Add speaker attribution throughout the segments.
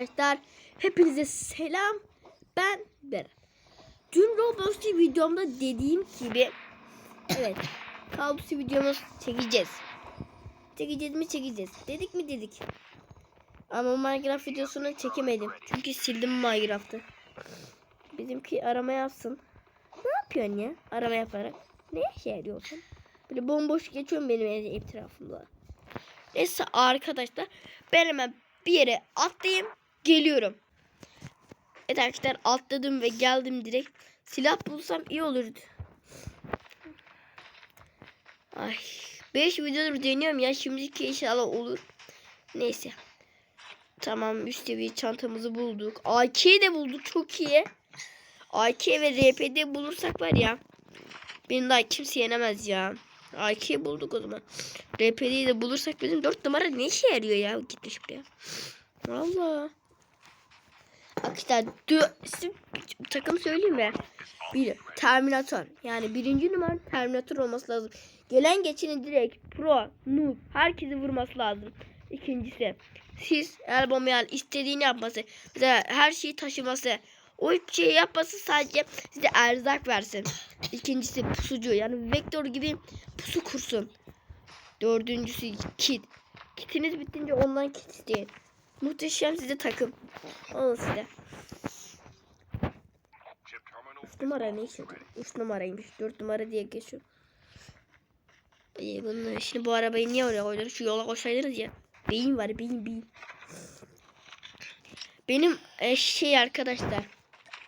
Speaker 1: Arkadaşlar hepinize selam. Ben Beren. Dün Roblox videomda dediğim gibi evet Kalbus videomuz çekeceğiz. Çekeceğiz mi çekeceğiz. Dedik mi dedik. Ama Minecraft videosunu çekemedim. Çünkü sildim Minecraft'ı. Bizimki arama yapsın. Ne yapıyorsun ya? Arama yaparak. Ne işe yarıyorsun? Böyle bomboş geçiyorum benim etrafımda. Neyse arkadaşlar ben hemen bir yere atlayayım geliyorum. Evet arkadaşlar atladım ve geldim direkt. Silah bulsam iyi olurdu. Ay 5 videodur deniyorum ya şimdiki inşallah olur. Neyse. Tamam üst seviye çantamızı bulduk. AK'yi de bulduk çok iyi. AK ve RP'de bulursak var ya. Beni daha kimse yenemez ya. AK'yi bulduk o zaman. RP'yi de bulursak bizim 4 numara ne işe yarıyor ya gitmiş buraya. Valla. Arkadaşlar takım söyleyeyim mi? Bir Terminator. Yani birinci numara Terminator olması lazım. Gelen geçeni direkt pro, noob herkesi vurması lazım. İkincisi siz el bombayal istediğini yapması. Mesela her şeyi taşıması. O hiçbir şey yapması sadece size erzak versin. İkincisi pusucu yani vektör gibi pusu kursun. Dördüncüsü kit. Kitiniz bitince ondan kit isteyin. Muhteşem size takım. Alın size. 3 numara ne yarıyor? 3 numaraymış. 4 numara diye geçiyor. Ee, bunu, şimdi bu arabayı niye oraya koydunuz? Şu yola koşsaydınız ya. Beyin var beyin beyin. Benim e, şey arkadaşlar.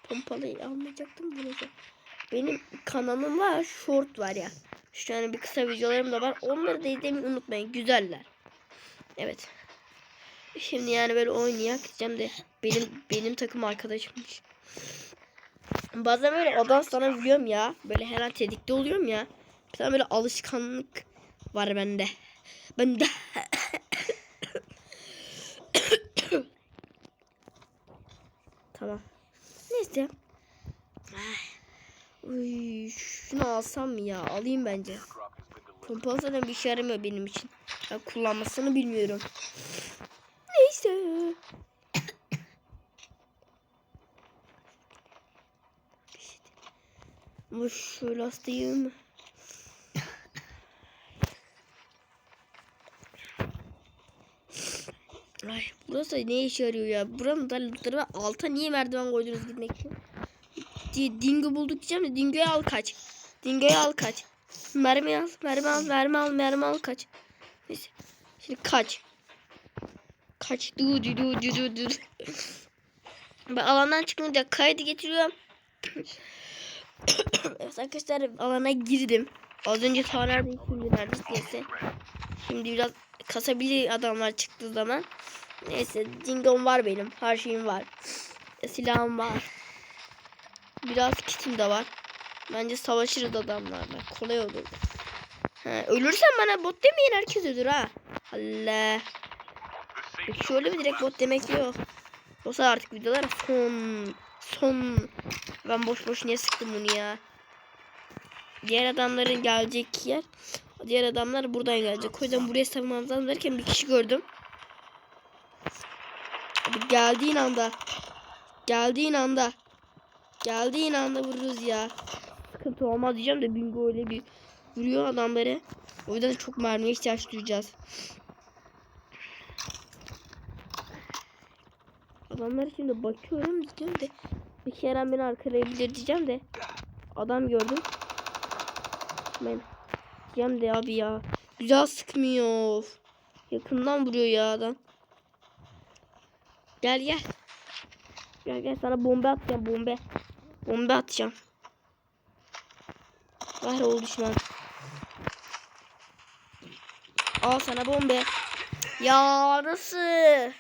Speaker 1: Pompalıyı almayacaktım bunu. Benim kanalım var. Short var ya. Şu an bir kısa videolarım da var. Onları da izlemeyi unutmayın. Güzeller. Evet. Şimdi yani böyle oynayak diyeceğim de benim benim takım arkadaşımmış. Bazen böyle adam sana vuruyorum ya. Böyle her an tetikte oluyorum ya. Bir tane böyle alışkanlık var bende. Bende. tamam. Neyse. Uy, şunu alsam ya? Alayım bence. Pompalı zaten bir işe yaramıyor benim için. Ben kullanmasını bilmiyorum. Neyse. Lastiği mi? Ay burası ne işe yarıyor ya? Buranın da lootları alta niye merdiven koydunuz gitmek için? Di- Dingo bulduk diyeceğim de Dingo'yu al kaç. Dingo'yu al kaç. Mermi al, mermi al, mermi al, mermi al kaç. Neyse. Şimdi kaç. Kaç. Du du du du du du. Ben alandan çıkınca kaydı getiriyorum. evet arkadaşlar alana girdim. Az önce ta neredeyim şimdi neredeyse. Şimdi biraz kasabilir adamlar çıktığı zaman. Neyse dingom var benim. Her şeyim var. Silahım var. Biraz kitim de var. Bence savaşırız adamlarla. Kolay olur. Ha, ölürsen bana bot demeyin herkes ölür ha. Allah. Şöyle mi direkt bot demek yok. Yoksa artık videolar son. Son. Ben boş boş niye sıktım bunu ya. Diğer adamların gelecek yer. Diğer adamlar buradan gelecek. O yüzden buraya savunmamız derken bir kişi gördüm. Abi geldiğin anda. Geldiğin anda. Geldiğin anda vururuz ya. Sıkıntı olmaz diyeceğim de Bingo öyle bir vuruyor adamları. O yüzden çok mermiye ihtiyaç duyacağız. Adamlar şimdi bakıyorum diyeceğim de bir kere beni arkalayabilir diyeceğim de adam gördüm. Ben diyeceğim de abi ya güzel sıkmıyor. Yakından vuruyor ya adam. Gel gel. Gel gel sana bomba atacağım bomba. Bomba atacağım. Kahrol düşman. Al sana bomba. Ya nasıl?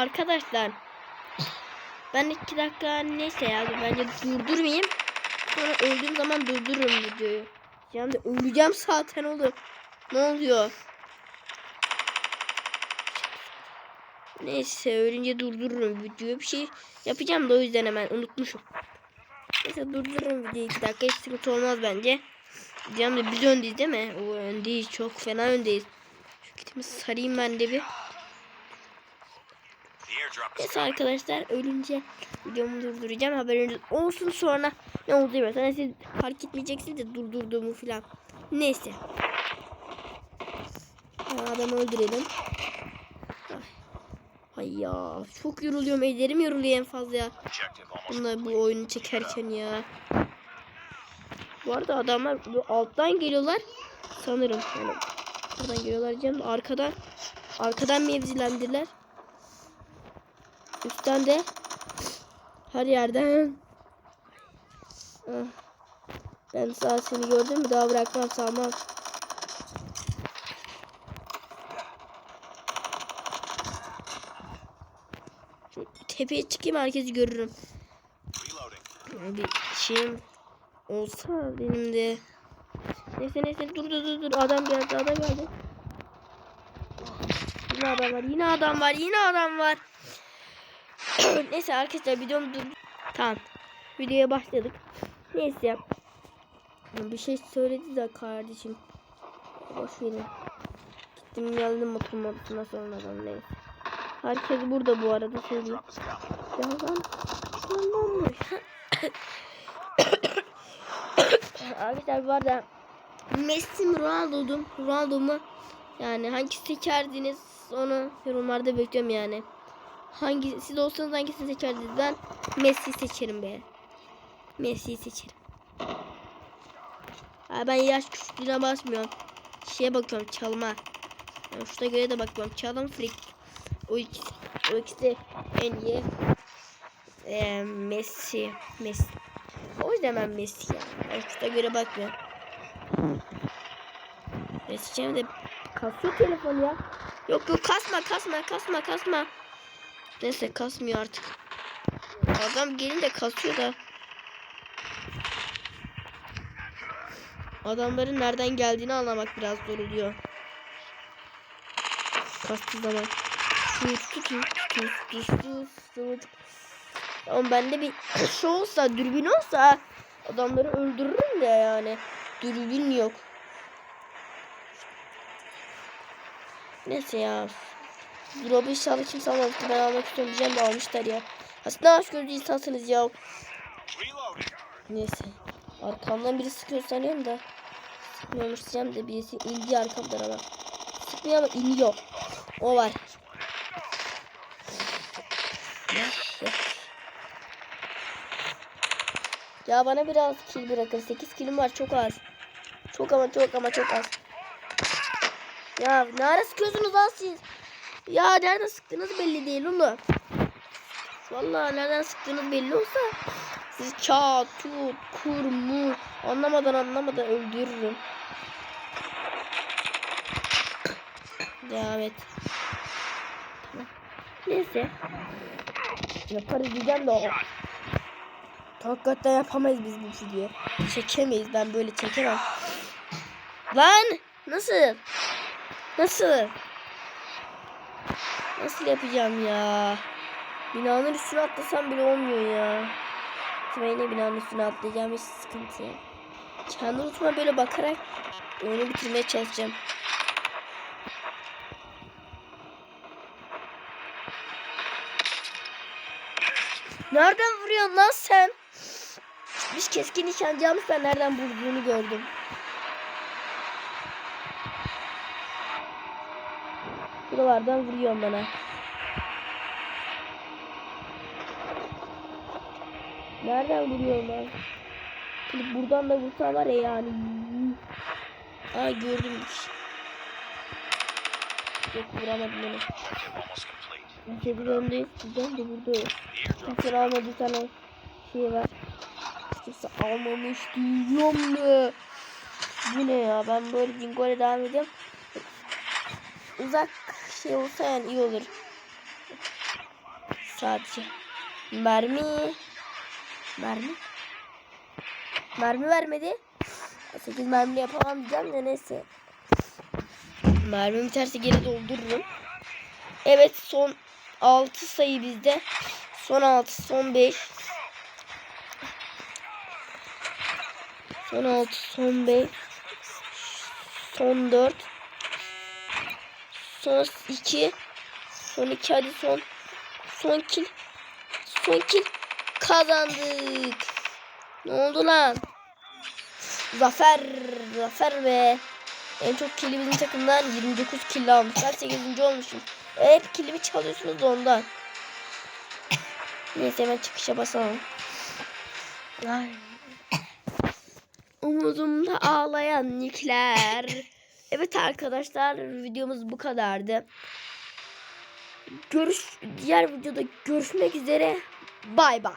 Speaker 1: Arkadaşlar ben iki dakika neyse ya bence durdurmayayım. Sonra öldüğüm zaman durdururum videoyu. Yani öleceğim zaten oğlum. Ne oluyor? Neyse ölünce durdururum videoyu. Bir şey yapacağım da o yüzden hemen unutmuşum. Neyse durdururum videoyu 2 dakika hiç sıkıntı olmaz bence. Diyeceğim de biz öndeyiz değil mi? O öndeyiz çok fena öndeyiz. Şu kitimi sarayım ben de bir. Neyse arkadaşlar ölünce videomu durduracağım haberiniz olsun sonra ne oldu bilmiyorum. siz fark etmeyeceksiniz de durdurduğumu falan. Neyse. Adamı öldürelim. Ay. Ya çok yoruluyorum ellerim yoruluyor en fazla ya. Bunlar bu oyunu çekerken ya. Bu arada adamlar bu alttan geliyorlar sanırım. Yani buradan geliyorlar de arkadan arkadan mevzilendiler. Üstten de her yerden. Ah. Ben sağ seni gördüm mü daha bırakmam salmam. Şu tepeye çıkayım herkesi görürüm. Bir şeyim olsa benim de. Neyse neyse dur dur dur dur adam geldi adam geldi. Yine adam var yine adam var yine adam var. Neyse arkadaşlar videom dur. Tamam. Videoya başladık. Neyse. Bir şey söyledi de kardeşim. Boş verin. Gittim geldim oturma odasına sonradan neyse. Herkes burada bu arada söyleyeyim.
Speaker 2: Drop is coming.
Speaker 1: Ya lan. Lan olmuş. Arkadaşlar bu arada Messi mi Ronaldo mu? Ronaldo mu? Yani hangisi seçerdiniz onu yorumlarda bekliyorum yani. Hangi siz olsanız hangisini seçerdiniz? Ben Messi seçerim be. Messi'yi seçerim. Abi ben yaş küçüklüğüne basmıyorum. Şeye bakıyorum çalma. Yani şuna göre de bakıyorum. Çalım flick. O ikisi. O ikisi en iyi. Ee, Messi. Messi. O yüzden ben Messi ya. Başta göre bakmıyorum. Messi de kasıyor telefon ya. Yok yok kasma kasma kasma kasma. Neyse kasmıyor artık. Adam gelince kasıyor da. Adamların nereden geldiğini anlamak biraz zor oluyor. Kastığı zaman. Tut tut tut tut. Ama bende bir şey olsa, dürbün olsa adamları öldürürüm de yani. Dürbün yok. Neyse ya. Drop'u inşallah kimse almamıştı. Ben almak istiyorum diyeceğim de almışlar ya. Aslında aşk gözlü insansınız ya. Neyse. Arkamdan biri sıkıyor sanıyorum da. Sıkmıyormuş diyeceğim de birisi indi arkamdan ama. Sıkmıyor ama iniyor. O var. Ya bana biraz kill bırakın. 8 killim var çok az. Çok ama çok ama çok az. Ya nerede sıkıyorsunuz lan siz? Ya nereden sıktığınız belli değil oğlum. Vallahi nereden sıktığınız belli olsa sizi çat, tut, kur, mu anlamadan anlamadan öldürürüm. Devam et. Neyse. Yaparız diyeceğim de o. Hakikaten yapamayız biz bu videoyu. Çekemeyiz ben böyle çekemem. Lan nasıl? Nasıl? Nasıl yapacağım ya? Binanın üstüne atlasam bile olmuyor ya. Yine binanın üstüne atlayacağım hiç sıkıntı. Kendi rutuma böyle bakarak oyunu bitirmeye çalışacağım. Nereden vuruyorsun lan sen? Biz keskin nişancı almış ben nereden vurduğunu gördüm. Buralardan vuruyorum bana. Nereden vuruyor lan? Şimdi buradan da vursa var ya yani. Aa gördüm. Yok vuramadım
Speaker 2: complete.
Speaker 1: Sekiz öndeyiz. Sizden de burada.
Speaker 2: Airdrop
Speaker 1: Kimse almadı bir tane şey var. Kimse almamış diyorum da. Bu ne ya? Ben böyle Dingo'ya devam ediyorum. Uzak şey olsa yani iyi olur. Sadece. Mermi. Mermi. Mermi vermedi. 8 mermi yapamam diyeceğim de neyse. Mermi biterse geri doldururum. Evet son 6 sayı bizde. Son 6, son 5. Son 6, son 5, son 4, son 2, son 2 hadi son, son kill, son kill kazandık. Ne oldu lan? Zafer, zafer be. En çok killi bizim takımdan 29 kill almış. Ben 8. olmuşum. Hep killimi çalıyorsunuz da ondan. Neyse hemen çıkışa basalım. Umudumda ağlayan nikler. Evet arkadaşlar videomuz bu kadardı. Görüş diğer videoda görüşmek üzere. Bay bay.